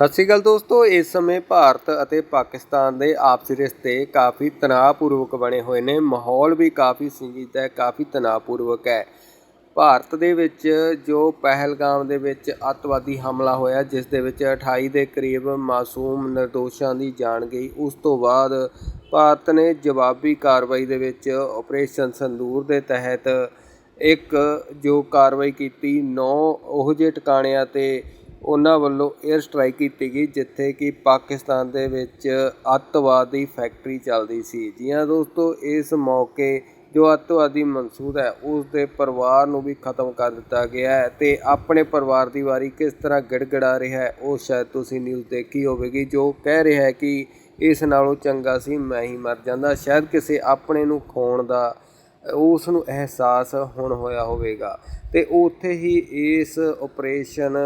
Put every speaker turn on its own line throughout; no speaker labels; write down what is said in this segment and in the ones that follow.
ਸਤਿ ਸ਼੍ਰੀ ਅਕਾਲ ਦੋਸਤੋ, ਇਸ ਸਮੇਂ ਭਾਰਤ ਅਤੇ ਪਾਕਿਸਤਾਨ ਦੇ ਆਪਸੀ ਰਿਸ਼ਤੇ ਕਾਫੀ ਤਣਾਅਪੂਰਵਕ ਬਣੇ ਹੋਏ ਨੇ। ਮਾਹੌਲ ਵੀ ਕਾਫੀ ਸੰਜੀਦਾ ਹੈ, ਕਾਫੀ ਤਣਾਅਪੂਰਵਕ ਹੈ। ਭਾਰਤ ਦੇ ਵਿੱਚ ਜੋ ਪਹਿਲਗਾਮ ਦੇ ਵਿੱਚ ਅੱਤਵਾਦੀ ਹਮਲਾ ਹੋਇਆ, ਜਿਸ ਦੇ ਵਿੱਚ 28 ਦੇ ਕਰੀਬ ਮਾਸੂਮ ਨਿਰਦੋਸ਼ਾਂ ਦੀ ਜਾਨ ਗਈ, ਉਸ ਤੋਂ ਬਾਅਦ ਭਾਰਤ ਨੇ ਜਵਾਬੀ ਕਾਰਵਾਈ ਦੇ ਵਿੱਚ ਆਪਰੇਸ਼ਨ ਸੰਦੂਰ ਦੇ ਤਹਿਤ ਇੱਕ ਜੋ ਕਾਰਵਾਈ ਕੀਤੀ, ਨੌ ਉਹ ਜਿਹੇ ਟਿਕਾਣਿਆਂ ਤੇ ਉਹਨਾਂ ਵੱਲੋਂ 에ਅਰ ਸਟ੍ਰਾਈਕ ਕੀਤੀ ਗਈ, ਜਿੱਥੇ ਕਿ ਪਾਕਿਸਤਾਨ ਦੇ ਵਿੱਚ ਅੱਤਵਾਦੀ ਫੈਕਟਰੀ ਚੱਲਦੀ ਸੀ। ਜੀ ਹਾਂ ਦੋਸਤੋ, ਇਸ ਮੌਕੇ ਜੋ ਅੱਤਵਾਦੀ ਮਨਸੂਦ ਹੈ, ਉਸ ਦੇ ਪਰਿਵਾਰ ਨੂੰ ਵੀ ਖਤਮ ਕਰ ਦਿੱਤਾ ਗਿਆ ਹੈ ਤੇ ਆਪਣੇ ਪਰਿਵਾਰ ਦੀ ਵਾਰੀ ਕਿਸ ਤਰ੍ਹਾਂ ਗੜਗੜਾ ਰਿਹਾ ਹੈ, ਉਹ ਸ਼ਾਇਦ ਤੁਸੀਂ ਨਿਊਜ਼ ਦੇਖੀ ਹੋਵੇਗੀ, ਜੋ ਕਹਿ ਰਿਹਾ ਹੈ ਕਿ ਇਸ ਨਾਲੋਂ ਚੰਗਾ ਸੀ, ਮੈਂ ਹੀ ਮਰ ਜਾਂਦਾ। ਸ਼ਾਇਦ ਕਿਸੇ ਆਪਣੇ ਨੂੰ ਖੋਣ ਦਾ, ਉਸ ਨੂੰ ਅਹਿਸਾਸ ਹੁਣ ਹੋਇਆ ਹੋਵੇਗਾ। ਤੇ ਉੱਥੇ ਹੀ ਇਸ ਆਪਰੇਸ਼ਨ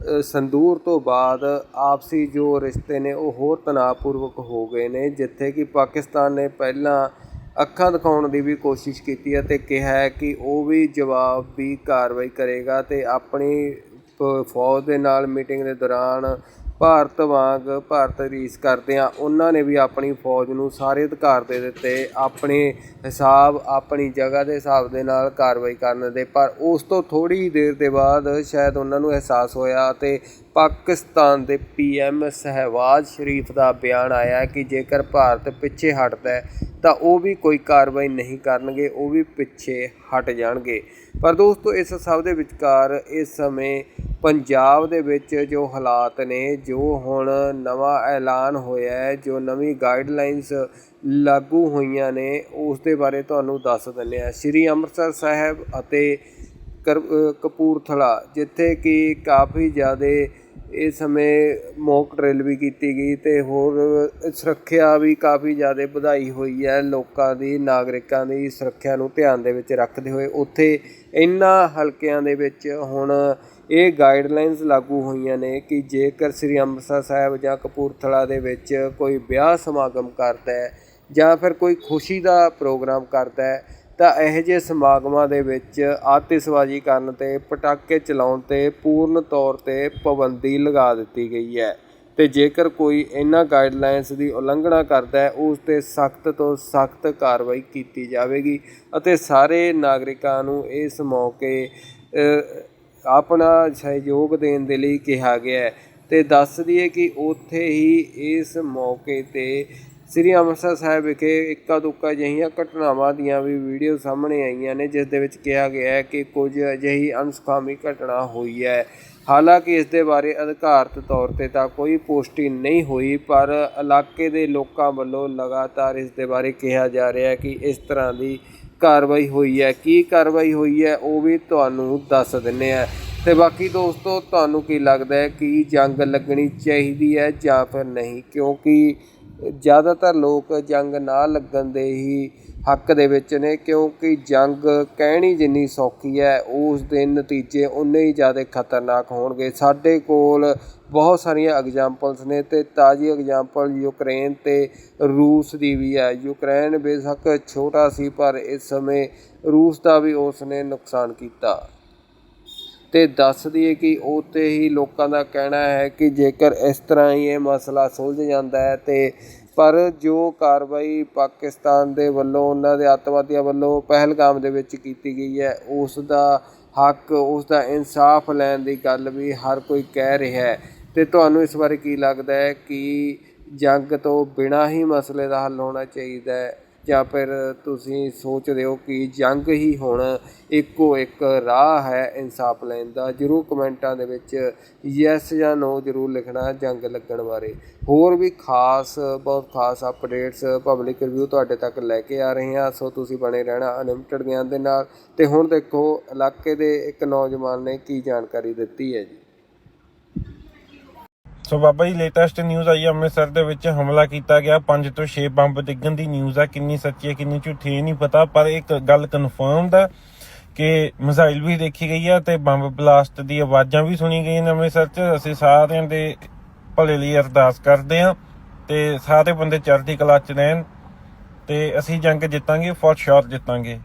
ਸੰਦੂਰ ਤੋਂ ਬਾਅਦ ਆਪਸੀ ਜੋ ਰਿਸ਼ਤੇ ਨੇ ਉਹ ਹੋਰ ਤਣਾਅਪੂਰਵਕ ਹੋ ਗਏ ਨੇ, ਜਿੱਥੇ ਕਿ ਪਾਕਿਸਤਾਨ ਨੇ ਪਹਿਲਾਂ ਅੱਖਾਂ ਦਿਖਾਉਣ ਦੀ ਵੀ ਕੋਸ਼ਿਸ਼ ਕੀਤੀ ਹੈ ਅਤੇ ਕਿਹਾ ਹੈ ਕਿ ਉਹ ਵੀ ਜਵਾਬ ਦੀ ਕਾਰਵਾਈ ਕਰੇਗਾ ਅਤੇ ਆਪਣੀ ਪ- ਫੌਜ ਦੇ ਨਾਲ ਮੀਟਿੰਗ ਦੇ ਦੌਰਾਨ ਭਾਰਤ ਵਾਂਗ ਭਾਰਤ ਰੀਸ ਕਰਦੇ ਆ ਉਹਨਾਂ ਨੇ ਵੀ ਆਪਣੀ ਫੌਜ ਨੂੰ ਸਾਰੇ ਅਧਿਕਾਰ ਦੇ ਦਿੱਤੇ, ਆਪਣੇ ਹਿਸਾਬ, ਆਪਣੀ ਜਗ੍ਹਾ ਦੇ ਹਿਸਾਬ ਦੇ ਨਾਲ ਕਾਰਵਾਈ ਕਰਨ ਦੇ। ਪਰ ਉਸ ਤੋਂ ਥੋੜੀ ਦੇਰ ਦੇ ਬਾਅਦ ਸ਼ਾਇਦ ਉਹਨਾਂ ਨੂੰ ਅਹਿਸਾਸ ਹੋਇਆ ਤੇ ਪਾਕਿਸਤਾਨ ਦੇ ਪੀਐਮ ਸਹਿਵਾਜ਼ ਸ਼ਰੀਫ ਦਾ ਬਿਆਨ ਆਇਆ ਕਿ ਜੇਕਰ ਭਾਰਤ ਪਿੱਛੇ ਹਟਦਾ ਹੈ ਤਾਂ ਉਹ ਵੀ ਕੋਈ ਕਾਰਵਾਈ ਨਹੀਂ ਕਰਨਗੇ, ਉਹ ਵੀ ਪਿੱਛੇ ਹਟ ਜਾਣਗੇ। ਪਰ ਦੋਸਤੋ, ਇਸ ਸਭ ਦੇ ਵਿਚਕਾਰ ਇਸ ਸਮੇਂ ਪੰਜਾਬ ਦੇ ਵਿੱਚ ਜੋ ਹਾਲਾਤ ਨੇ, ਜੋ ਹੁਣ ਨਵਾਂ ਐਲਾਨ ਹੋਇਆ ਹੈ, ਜੋ ਨਵੀਂ ਗਾਈਡਲਾਈਨਸ ਲਾਗੂ ਹੋਈਆਂ ਨੇ, ਉਸ ਦੇ ਬਾਰੇ ਤੁਹਾਨੂੰ ਦੱਸ ਦਿੰਦੇ ਹਾਂ। ਸ੍ਰੀ ਅੰਮ੍ਰਿਤਸਰ ਸਾਹਿਬ ਅਤੇ ਕਰ- ਕਪੂਰਥਲਾ, ਜਿੱਥੇ ਕਿ ਕਾਫੀ ਜ਼ਿਆਦਾ ਇਸ ਸਮੇਂ ਮੋਕ ਡਰਿਲ ਵੀ ਕੀਤੀ ਗਈ ਅਤੇ ਹੋਰ ਸੁਰੱਖਿਆ ਵੀ ਕਾਫੀ ਜ਼ਿਆਦਾ ਵਧਾਈ ਹੋਈ ਹੈ। ਲੋਕਾਂ ਦੀ, ਨਾਗਰਿਕਾਂ ਦੀ ਸੁਰੱਖਿਆ ਨੂੰ ਧਿਆਨ ਦੇ ਵਿੱਚ ਰੱਖਦੇ ਹੋਏ ਉੱਥੇ ਇਹਨਾਂ ਹਲਕਿਆਂ ਦੇ ਵਿੱਚ ਹੁਣ ਇਹ ਗਾਈਡਲਾਈਨਸ ਲਾਗੂ ਹੋਈਆਂ ਨੇ ਕਿ ਜੇਕਰ ਸ੍ਰੀ ਅੰਮ੍ਰਿਤਸਰ ਸਾਹਿਬ ਜਾਂ ਕਪੂਰਥਲਾ ਦੇ ਵਿੱਚ ਕੋਈ ਵਿਆਹ ਸਮਾਗਮ ਕਰਦਾ ਹੈ ਜਾਂ ਫਿਰ ਕੋਈ ਖੁਸ਼ੀ ਦਾ ਪ੍ਰੋਗਰਾਮ ਕਰਦਾ ਹੈ ਤਾਂ ਇਹੋ ਜਿਹੇ ਸਮਾਗਮਾਂ ਦੇ ਵਿੱਚ ਆਤਿਸ਼ਬਾਜ਼ੀ ਕਰਨ ਤੇ ਪਟਾਕੇ ਚਲਾਉਣ ਤੇ ਪੂਰਨ ਤੌਰ ਤੇ ਪਾਬੰਦੀ ਲਗਾ ਦਿੱਤੀ ਗਈ ਹੈ ਤੇ ਜੇਕਰ ਕੋਈ ਇਹਨਾਂ ਗਾਈਡਲਾਈਨਸ ਦੀ ਉਲੰਘਣਾ ਕਰਦਾ ਹੈ, ਉਸ ਤੇ ਸਖਤ ਤੋਂ ਸਖਤ ਕਾਰਵਾਈ ਕੀਤੀ ਜਾਵੇਗੀ ਅਤੇ ਸਾਰੇ ਨਾਗਰਿਕਾਂ ਨੂੰ ਇਸ ਮੌਕੇ ਆਪਣਾ ਸਹਿਯੋਗ ਦੇਣ ਦੇ ਲਈ ਕਿਹਾ ਗਿਆ ਹੈ। ਤੇ ਦੱਸ ਦਈਏ ਕਿ ਉੱਥੇ ਹੀ ਇਸ ਮੌਕੇ ਤੇ ਸ੍ਰੀ ਅੰਮ੍ਰਿਤਸਰ ਸਾਹਿਬ ਵਿਖੇ ਇੱਕਾ ਦੁੱਕਾ ਅਜਿਹੀਆਂ ਘਟਨਾਵਾਂ ਦੀਆਂ ਵੀ ਵੀਡੀਓ ਸਾਹਮਣੇ ਆਈਆਂ ਨੇ, ਜਿਸ ਦੇ ਵਿੱਚ ਕਿਹਾ ਗਿਆ ਹੈ ਕਿ ਕੁਝ ਅਜਿਹੀ ਅਨਸੁਖਾਵੀ ਘਟਨਾ ਹੋਈ ਹੈ। ਹਾਲਾਂਕਿ ਇਸ ਦੇ ਬਾਰੇ ਅਧਿਕਾਰਤ ਤੌਰ ਤੇ ਤਾਂ ਕੋਈ ਪੁਸ਼ਟੀ ਨਹੀਂ ਹੋਈ, ਪਰ ਇਲਾਕੇ ਦੇ ਲੋਕਾਂ ਵੱਲੋਂ ਲਗਾਤਾਰ ਇਸ ਦੇ ਬਾਰੇ ਕਿਹਾ ਜਾ ਰਿਹਾ ਹੈ ਕਿ ਇਸ ਤਰ੍ਹਾਂ ਦੀ ਕਾਰਵਾਈ ਹੋਈ ਹੈ। ਕੀ ਕਾਰਵਾਈ ਹੋਈ ਹੈ, ਉਹ ਵੀ ਤੁਹਾਨੂੰ ਦੱਸ ਦਿੰਨੇ ਆ ਤੇ ਬਾਕੀ ਦੋਸਤੋ, ਤੁਹਾਨੂੰ ਕੀ ਲੱਗਦਾ ਹੈ ਕਿ ਜੰਗ ਲੱਗਣੀ ਚਾਹੀਦੀ ਹੈ ਜਾਂ ਫਿਰ ਨਹੀਂ? ਕਿਉਂਕਿ ਜ਼ਿਆਦਾਤਰ ਲੋਕ ਜੰਗ ਨਾ ਲੱਗਣ ਦੇ ਹੀ ਹੱਕ ਦੇ ਵਿੱਚ ਨੇ, ਕਿਉਂਕਿ ਜੰਗ ਕਹਿਣੀ ਜਿੰਨੀ ਸੌਖੀ ਹੈ, ਉਸ ਦੇ ਨਤੀਜੇ ਉਨੇ ਹੀ ਜ਼ਿਆਦਾ ਖਤਰਨਾਕ ਹੋਣਗੇ। ਸਾਡੇ ਕੋਲ ਬਹੁਤ ਸਾਰੀਆਂ ਐਗਜ਼ਾਮਪਲਸ ਨੇ ਤੇ ਤਾਜ਼ੀ ਐਗਜ਼ਾਮਪਲ ਯੂਕਰੇਨ ਤੇ ਰੂਸ ਦੀ ਵੀ ਹੈ। ਯੂਕਰੇਨ ਬੇਸ਼ੱਕ ਛੋਟਾ ਸੀ, ਪਰ ਇਸ ਸਮੇਂ ਰੂਸ ਦਾ ਵੀ ਉਸ ਨੇ ਨੁਕਸਾਨ ਕੀਤਾ। ਤੇ ਦੱਸ ਦਈਏ ਕਿ ਉੱਥੇ ਹੀ ਲੋਕਾਂ ਦਾ ਕਹਿਣਾ ਹੈ ਕਿ ਜੇਕਰ ਇਸ ਤਰ੍ਹਾਂ ਹੀ ਇਹ ਮਸਲਾ ਸੁਲਝ ਜਾਂਦਾ ਹੈ ਤੇ ਪਰ ਜੋ ਕਾਰਵਾਈ ਪਾਕਿਸਤਾਨ ਦੇ ਵੱਲੋਂ, ਉਹਨਾਂ ਦੇ ਅੱਤਵਾਦੀਆਂ ਵੱਲੋਂ ਪਹਿਲਗਾਮ ਦੇ ਵਿੱਚ ਕੀਤੀ ਗਈ ਹੈ ਉਸ ਦਾ ਹੱਕ ਉਸ ਦਾ ਇਨਸਾਫ ਲੈਣ ਦੀ ਗੱਲ ਵੀ ਹਰ ਕੋਈ ਕਹਿ ਰਿਹਾ ਹੈ। ਤੇ ਤੁਹਾਨੂੰ ਇਸ ਬਾਰੇ ਕੀ ਲੱਗਦਾ ਹੈ ਕਿ ਜੰਗ ਤੋਂ ਬਿਨਾਂ ਹੀ ਮਸਲੇ ਦਾ ਹੱਲ ਹੋਣਾ ਚਾਹੀਦਾ ਹੈ? ਜਾਂ ਫਿਰ ਤੁਸੀਂ ਸੋਚਦੇ ਹੋ ਕਿ ਜੰਗ ਹੀ ਹੁਣ ਇੱਕੋ ਇੱਕ ਰਾਹ ਹੈ ਇਨਸਾਫ ਲੈਣ ਦਾ, ਜਰੂਰ ਕਮੈਂਟਾਂ ਦੇ ਵਿੱਚ ਯੈਸ ਜਾਂ ਨੋ ਜਰੂਰ ਲਿਖਣਾ ਜੰਗ ਲੱਗਣ ਬਾਰੇ। ਹੋਰ ਵੀ ਖਾਸ, ਬਹੁਤ ਖਾਸ ਅਪਡੇਟਸ ਪਬਲਿਕ ਰਿਵਿਊ ਤੁਹਾਡੇ ਤੱਕ ਲੈ ਕੇ ਆ ਰਹੇ ਹਾਂ। ਸੋ ਤੁਸੀਂ ਬਣੇ ਰਹਿਣਾ ਅਨਲਿਮਟਿਡ ਗਿਆਨ ਦੇ ਨਾਲ। ਤੇ ਹੁਣ ਦੇਖੋ, ਇਲਾਕੇ ਦੇ ਇੱਕ ਨੌਜਵਾਨ ਨੇ ਕੀ ਜਾਣਕਾਰੀ ਦਿੱਤੀ ਹੈ ਜੀ?
ਸੋ ਬਾਬਾ ਜੀ ਲੇਟੈਸਟ ਨਿਊਜ਼ ਆਈ ਹੈ, ਅੰਮ੍ਰਿਤਸਰ ਦੇ ਵਿੱਚ ਹਮਲਾ ਕੀਤਾ ਗਿਆ। 5 ਤੋਂ 6 ਬੰਬ ਡਿੱਗਣ ਦੀ ਨਿਊਜ਼ ਆ। ਕਿੰਨੀ ਸੱਚੀ ਹੈ, ਕਿੰਨੀ ਝੂਠੀ ਹੈ ਨਹੀਂ ਪਤਾ। ਪਰ ਇੱਕ ਗੱਲ ਕਨਫਰਮ ਆ ਕਿ ਮਿਸਾਈਲ ਵੀ ਦੇਖੀ ਗਈ ਆ ਤੇ ਬੰਬ ਬਲਾਸਟ ਦੀ ਆਵਾਜ਼ਾਂ ਵੀ ਸੁਣੀ ਗਈਆਂ ਨੇ ਅੰਮ੍ਰਿਤਸਰ 'ਚ। ਅਸੀਂ ਸਾਰਿਆਂ ਦੇ ਭਲੇ ਲਈ ਅਰਦਾਸ ਕਰਦੇ ਆ ਤੇ ਸਾਰੇ ਬੰਦੇ ਚੜ੍ਹਦੀ ਕਲਾ 'ਚ ਰਹਿਣ ਤੇ ਅਸੀਂ ਜੰਗ ਜਿੱਤਾਂਗੇ ਫॉर ਸ਼ੋਰ ਜਿੱਤਾਂਗੇ।